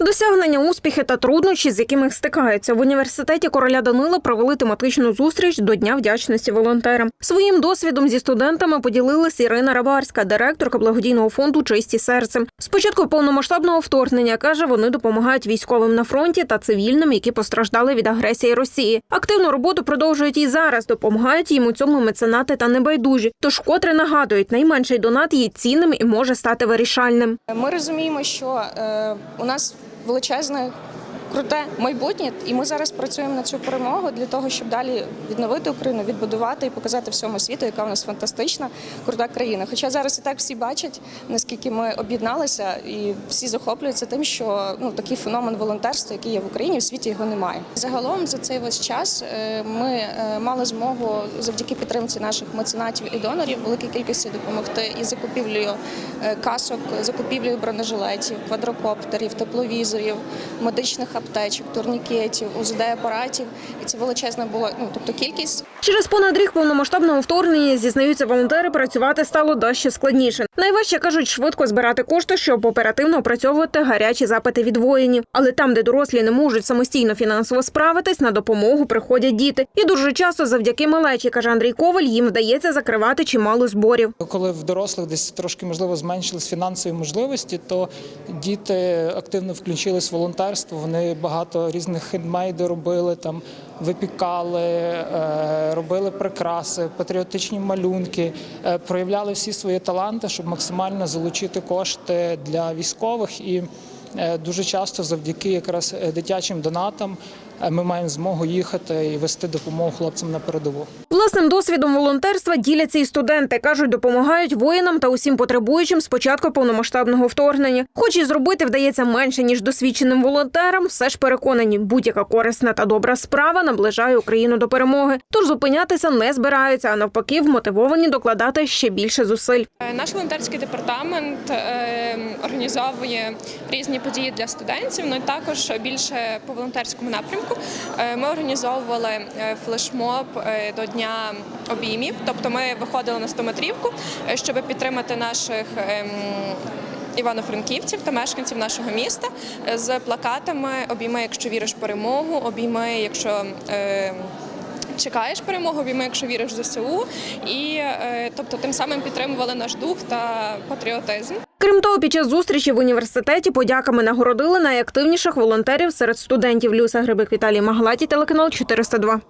Досягнення, успіхи та труднощі, з якими стикаються в університеті короля Данила, провели тематичну зустріч до Дня вдячності волонтерам. Своїм досвідом зі студентами поділилась Ірина Рабарська, директорка благодійного фонду Чисті серцем. Спочатку повномасштабного вторгнення каже, вони допомагають військовим на фронті та цивільним, які постраждали від агресії Росії. Активну роботу продовжують і зараз. Допомагають їм у цьому меценати та небайдужі. Тож, котре нагадують, найменший донат є цінним і може стати вирішальним. Ми розуміємо, що е, у нас величезне. Круте майбутнє, і ми зараз працюємо на цю перемогу для того, щоб далі відновити Україну, відбудувати і показати всьому світу, яка у нас фантастична, крута країна. Хоча зараз і так всі бачать, наскільки ми об'єдналися, і всі захоплюються тим, що ну такий феномен волонтерства, який є в Україні, в світі його немає. Загалом за цей весь час е, ми е, мали змогу завдяки підтримці наших меценатів і донорів великій кількості допомогти і закупівлею е, касок, закупівлею бронежилетів, квадрокоптерів, тепловізорів, медичних аптечок, турнікетів, УЗД-апаратів. І це величезна була ну тобто кількість. Через понад рік повномасштабного вторгнення зізнаються волонтери, працювати стало дещо складніше. Найважче кажуть швидко збирати кошти, щоб оперативно опрацьовувати гарячі запити від воїнів. Але там, де дорослі не можуть самостійно фінансово справитись, на допомогу приходять діти. І дуже часто завдяки малечі, каже Андрій Коваль, їм вдається закривати чимало зборів. Коли в дорослих десь трошки можливо зменшились фінансові можливості, то діти активно включились в волонтерство. Вони багато різних хендмейдів робили там, випікали, е, робили прикраси, патріотичні малюнки, е, проявляли всі свої таланти, щоб максимально залучити кошти для військових і. е, Дуже часто завдяки якраз дитячим донатам ми маємо змогу їхати і вести допомогу хлопцям на передову. Власним досвідом волонтерства діляться і студенти. кажуть, допомагають воїнам та усім потребуючим з початку повномасштабного вторгнення. Хоч і зробити вдається менше ніж досвідченим волонтерам, все ж переконані, будь-яка корисна та добра справа наближає Україну до перемоги. Тож зупинятися не збираються, а навпаки, вмотивовані докладати ще більше зусиль. Е, Наш волонтерський департамент е, організовує різні події для студентів. Ну також більше по волонтерському напрямку. Е, Ми організовували флешмоб до дня обіймів. Тобто ми виходили на 100-метрівку, е, щоб підтримати наших. ем, Івано-франківців та мешканців нашого міста е, з плакатами Обійми, якщо віриш перемогу, обійми, якщо е, чекаєш перемогу, обійми, якщо віриш в ЗСУ, і е, тобто тим самим підтримували наш дух та патріотизм. Крім того, під час зустрічі в університеті подяками нагородили найактивніших волонтерів серед студентів. Люся Грибик Віталій Магалаті, телеканал 402.